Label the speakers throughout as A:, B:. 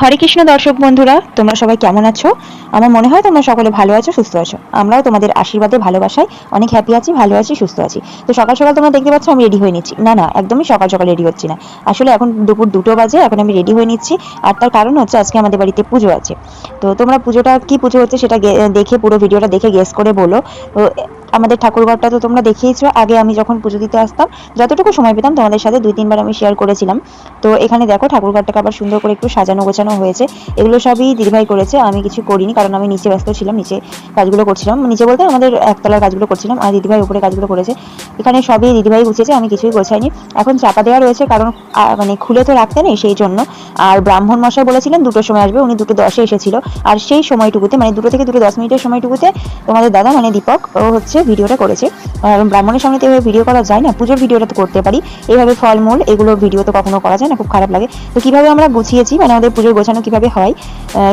A: হরে কৃষ্ণ দর্শক বন্ধুরা, তোমরা সবাই কেমন আছো? আমার মনে হয় তোমরা সকলে ভালো আছো, সুস্থ আছো। আমরাও তোমাদের আশীর্বাদে, ভালোবাসায় অনেক হ্যাপি আছি, ভালো আছি, সুস্থ আছি। তো সকাল সকাল তোমরা দেখতে পাচ্ছ আমি রেডি হয়ে নিচ্ছি। না না, একদমই সকাল সকাল রেডি হচ্ছি না। আসলে এখন দুপুর দুটো বাজে, এখন আমি রেডি হয়ে নিচ্ছি। আর তার কারণ হচ্ছে আজকে আমাদের বাড়িতে পুজো আছে। তো তোমরা পুজোটা কি পুজো হচ্ছে সেটা দেখে, পুরো ভিডিওটা দেখে গেস করে বলো। তো আমাদের ঠাকুরঘরটা তো তোমরা দেখিয়েছো। আগে আমি যখন পুজো দিতে আসতাম, যতটুকু সময় পেতাম তোমাদের সাথে দুই তিনবার আমি শেয়ার করেছিলাম। তো এখানে দেখো ঠাকুরঘরটাকে আবার সুন্দর করে একটু সাজানো গোছানো হয়েছে। এগুলো সবই দিদিভাই করেছে, আমি কিছু করিনি কারণ আমি নিচে ব্যস্ত ছিলাম, নিচে কাজগুলো করছিলাম। নিচে বলতে আমাদের একতলার কাজগুলো করছিলাম, আর দিদিভাই উপরে কাজগুলো করেছে। এখানে সবই দিদিভাই গুছিয়েছে, আমি কিছুই গোছাইনি। এখন চাপা দেওয়া রয়েছে কারণ মানে খুলে তো রাখতে নেই সেই জন্য। আর ব্রাহ্মণ মশাই বলেছিলেন দুটোর সময় আসবে, উনি দুটো দশে এসেছিল। আর সেই সময়টুকুতে মানে দুটো থেকে দুটো দশ মিনিটের সময়টুকুতে তোমাদের দাদা মানে দীপক, ও হচ্ছে ভিডিওটা করেছে। আর ব্রাহ্মণের সামনে তো এভাবে ভিডিও করা যায় না, পুজোর ভিডিওটা তো করতে পারি। এইভাবে ফলমূল এগুলো ভিডিও তো কখনো করা যায় না, খুব খারাপ লাগে। তো কীভাবে আমরা গুছিয়েছি মানে আমাদের পুজোর গোছানো কীভাবে হয়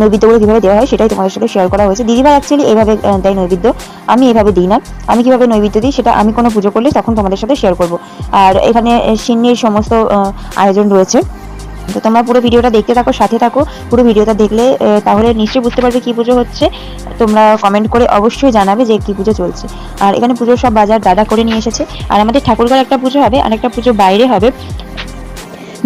A: নৈবেদ্যগুলো কীভাবে দেওয়া হয় সেটাই তোমাদের সাথে শেয়ার করা হয়েছে। দিদিভাই অ্যাকচুয়ালি এইভাবে দেয় নৈবেদ্য, আমি এভাবে দিই না। আমি কীভাবে নৈবেদ্য দিই সেটা আমি কোনো পুজো করলে তখন তোমাদের সাথে শেয়ার করব। আর এখানে সিন্নির সমস্ত আয়োজন রয়েছে। তো তোমরা পুরো ভিডিওটা দেখতে থাকো, সাথে থাকো। পুরো ভিডিওটা দেখলে তাহলে নিশ্চয়ই বুঝতে পারবে কি পুজো হচ্ছে। তোমরা কমেন্ট করে অবশ্যই জানাবে যে কি পুজো চলছে। আর এখানে পুজোর সব বাজার দাদা করে নিয়ে এসেছে। আর আমাদের ঠাকুরঘর একটা পুজো হবে, আর একটা পুজো বাইরে হবে।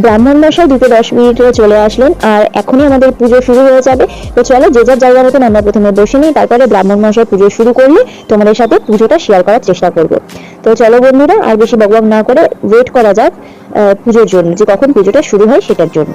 A: ব্রাহ্মণ মশাই দুটো দশ মিনিটে চলে আসলেন, আর এখনই আমাদের পুজো শুরু হয়ে যাবে। তো চলো, যে যার জায়গা মতন আমরা প্রথমে বসে নিই, তারপরে ব্রাহ্মণ মশাই পুজো শুরু করলে তোমাদের সাথে পুজোটা শেয়ার করার চেষ্টা করব। তো চলো বন্ধুরা, আর বেশি বকবক না করে ওয়েট করা যাক। পুজোর জন্য যে কখন পুজোটা শুরু হয় সেটার জন্য।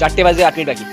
B: চারটে বাজে আট মিনিট বাকি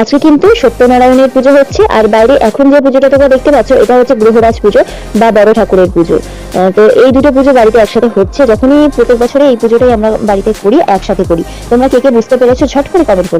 A: আজকে কিন্তু সত্যনারায়ণের পুজো হচ্ছে, আর বাইরে এখন যে পুজোটা তোমরা দেখতে পাচ্ছ, এটা হচ্ছে গ্রহরাজ পুজো বা বড় ঠাকুরের পুজো। তো এই দুটো পুজো বাড়িতে একসাথে হচ্ছে, যখনই প্রত্যেক বছরে এই পুজোটাই আমরা বাড়িতে করি, একসাথে করি। তোমরা কে কে বুঝতে পেরেছ, ঝট করে কমেন্ট করে